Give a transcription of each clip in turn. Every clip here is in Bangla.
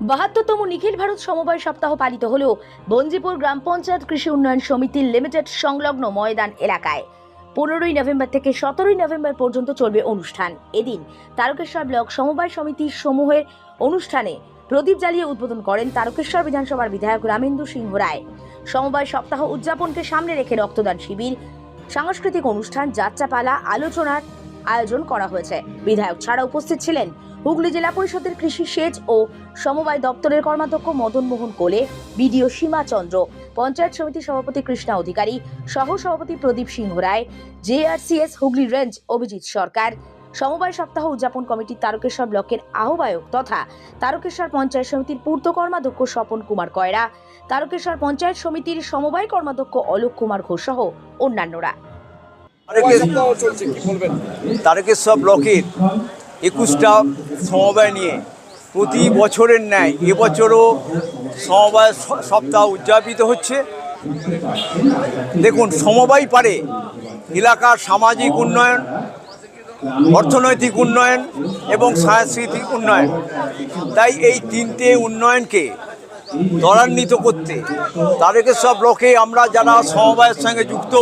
বাহাত্তরতম নিখিল ভারত সমবায় সপ্তাহ পালিত হল বঞ্জিপুর গ্রাম পঞ্চায়েত কৃষি উন্নয়ন সমিতি লিমিটেড সংলগ্ন ময়দান এলাকায়। পনেরোই নভেম্বর থেকে সতেরোই নভেম্বর পর্যন্ত চলবে অনুষ্ঠান। এদিন তারকেশ্বর ব্লক সমবায় সমিতির সমূহের অনুষ্ঠানে প্রদীপ জ্বালিয়ে উদ্বোধন করেন তারকেশ্বর বিধানসভার বিধায়ক রামেন্দু সিংহ রায়। সমবায় সপ্তাহ উদযাপনকে সামনে রেখে রক্তদান শিবির, সাংস্কৃতিক অনুষ্ঠান, যাত্রাপালা, আলোচনার আয়োজন করা হয়েছে। বিধায়ক ছাড়া উপস্থিত ছিলেন হুগলি জেলা পরিষদের কৃষি সেচ ও সমবায় দপ্তরের কর্মাধ্যক্ষ মদন মোহন কোলে বিডিও সীমা চন্দ্র পঞ্চায়েত সমিতি সভাপতি কৃষ্ণা অধিকারী সহ সভাপতি প্রদীপ সিংহ রায় জেআরসিএস হুগলি রেঞ্জ অভিজিৎ সরকার সমবায় সপ্তাহ উদযাপন কমিটির তারকেশ্বর ব্লকের আহ্বায়ক তথা তারকেশ্বর পঞ্চায়েত সমিতির পূর্ত কর্মাধ্যক্ষ স্বপন কুমার কয়রা তারকেশ্বর পঞ্চায়েত সমিতির সমবায় কর্মাধ্যক্ষ অলোক কুমার ঘোষ সহ অন্যান্যরা। তারকেশ্বর ব্লকের একুশটা সমবায় নিয়ে প্রতি বছরের ন্যায় এবছরও সমবায় সপ্তাহ উদযাপিত হচ্ছে। দেখুন, সমবায় পারে এলাকার সামাজিক উন্নয়ন, অর্থনৈতিক উন্নয়ন এবং সাংস্কৃতিক উন্নয়ন। তাই এই তিনটে উন্নয়নকে ত্বরান্বিত করতে তারকেশ্বর ব্লকে আমরা যারা সমবায়ের সঙ্গে যুক্ত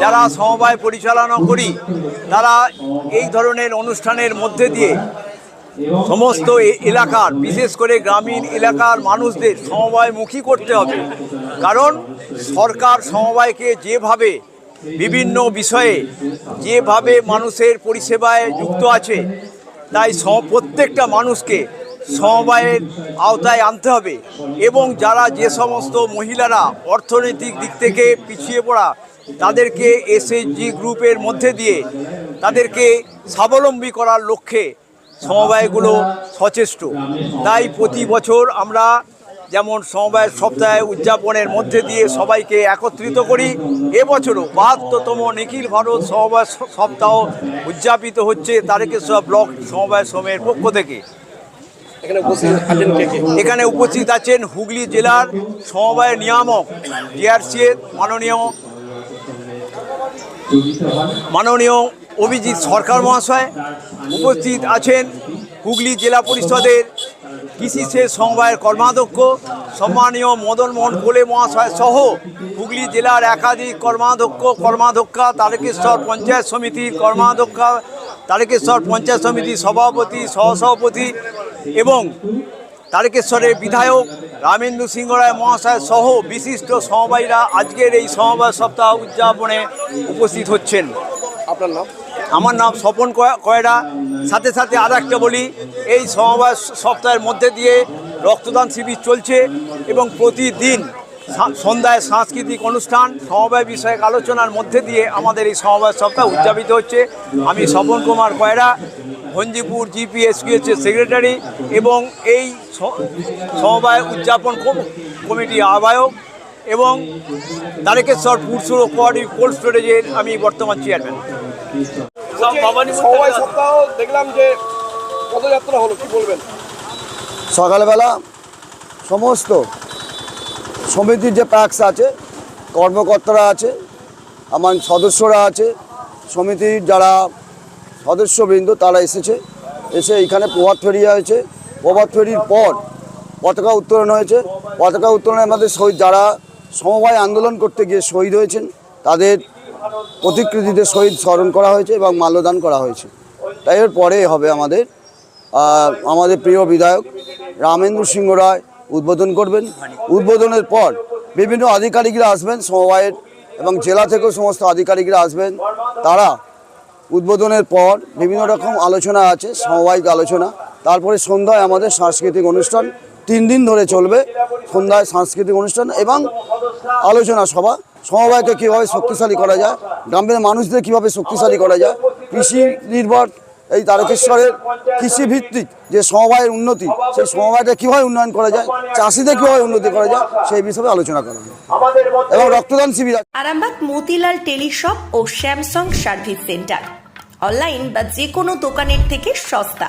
যারা সমবায় পরিচালনা করি, তারা এই ধরনের অনুষ্ঠানের মধ্যে দিয়ে সমস্ত এলাকার, বিশেষ করে গ্রামীণ এলাকার মানুষদের সমবায়মুখী করতে হবে। কারণ সরকার সমবায়কে যেভাবে বিভিন্ন বিষয়ে, যেভাবে মানুষের পরিষেবায় যুক্ত আছে, তাই প্রত্যেকটা মানুষকে সমবায়ের আওতায় আনতে হবে এবং যারা যে সমস্ত মহিলারা অর্থনৈতিক দিক থেকে পিছিয়ে পড়া তাদেরকে এসএইচজি গ্রুপের মধ্যে দিয়ে তাদেরকে স্বাবলম্বী করার লক্ষ্যে সমবায়গুলো সচেষ্ট। তাই প্রতি বছর আমরা যেমন সমবায় সপ্তাহে উদযাপনের মধ্যে দিয়ে সবাইকে একত্রিত করি এবছরও বাহাত্তরতম নিখিল ভারত সমবায় সপ্তাহ উদযাপিত হচ্ছে তারকেশ্বর ব্লক সমবায় সমের পক্ষ থেকে। এখানে উপস্থিত আছেন হুগলি জেলার সমবায় নিয়ামক জিআরসিএ মাননীয় মাননীয় অভিজিৎ সরকার মহাশয় উপস্থিত আছেন হুগলি জেলা পরিষদের কৃষি সেচ সমবায়ের কর্মাধ্যক্ষ, সম্মানীয় মদন মোহন কোলে মহাশয় সহ হুগলি জেলার একাধিক কর্মাধ্যক্ষ, কর্মাধ্যক্ষা, তারকেশ্বর পঞ্চায়েত সমিতির কর্মাধ্যক্ষা, তারকেশ্বর পঞ্চায়েত সমিতির সভাপতি, সহসভাপতি এবং তারকেশ্বরের বিধায়ক রামেন্দ্র সিংহ রায় মহাশয় সহ বিশিষ্ট সমবায়ীরা আজকের এই সমবায় সপ্তাহ উদযাপনে উপস্থিত হচ্ছেন। আপনার নাম? আমার নাম স্বপন কয়- কয়রা। সাথে সাথে আর একটা বলি এই সমবায় সপ্তাহের মধ্যে দিয়ে রক্তদান শিবির চলছে এবং প্রতিদিন সন্ধ্যায় সাংস্কৃতিক অনুষ্ঠান সমবায় বিষয়ক আলোচনার মধ্যে দিয়ে আমাদের এই সমবায় সপ্তাহ উদযাপিত হচ্ছে। আমি স্বপন কুমার কয়রা ভঞ্জিপুর জিপিএসকিএস এর সেক্রেটারি এবং এই সমবায় উদযাপন কম- কমিটি আহ্বায়ক এবং তারকেশ্বর পুরসুর কোয়ারি কোল্ড স্টোরেজের আমি বর্তমান চেয়ারম্যান। সমবায় সপ্তাহ দেখলাম যে পদযাত্রা হলো কি বলবেন? সকালবেলা সমস্ত সমিতির যে প্যাক্স আছে কর্মকর্তারা আছে আমার সদস্যরা আছে সমিতির যারা সদস্যবৃন্দ তারা এসেছে। এসে এখানে প্রভাত ফেরি হয়েছে। প্রভাত ফেরির পর পতাকা উত্তোলন হয়েছে। পতাকা উত্তোলনের মধ্যে শহীদ যারা সমবায় আন্দোলন করতে গিয়ে শহীদ হয়েছেন, তাদের প্রতিকৃতিতে শহীদ স্মরণ করা হয়েছে এবং মাল্যদান করা হয়েছে। তাই এর পরে হবে আমাদের আমাদের প্রিয় বিধায়ক রামেন্দ্র সিংহ রায় উদ্বোধন করবেন। উদ্বোধনের পর বিভিন্ন আধিকারিকরা আসবেন সমবায়ের এবং জেলা থেকেও সমস্ত আধিকারিকরা আসবেন। তারা উদ্বোধনের পর বিভিন্ন রকম আলোচনা আছে সমবায়িক আলোচনা। তারপরে সন্ধ্যায় আমাদের সাংস্কৃতিক অনুষ্ঠান। তিন দিন ধরে চলবে সন্ধ্যায় সাংস্কৃতিক অনুষ্ঠান এবং আলোচনা সভা। সমবায়কে কীভাবে শক্তিশালী করা যায়, গ্রামের মানুষদের কীভাবে শক্তিশালী করা যায়, কৃষি নির্ভর এই তারকেশ্বরের কৃষিভিত্তিক যে সমবায়ের উন্নতি, সেই সমবায়টা কীভাবে উন্নয়ন করা যায়, চাষিদের কীভাবে উন্নতি করা যায়, সেই বিষয়ে আলোচনা করা হবে। এবং রক্তদান শিবির। আরামবাগ মতিলাল টেলিশপ ও স্যামসাং সার্ভিস সেন্টার। অনলাইন বা যে কোনো দোকানের থেকে সস্তা।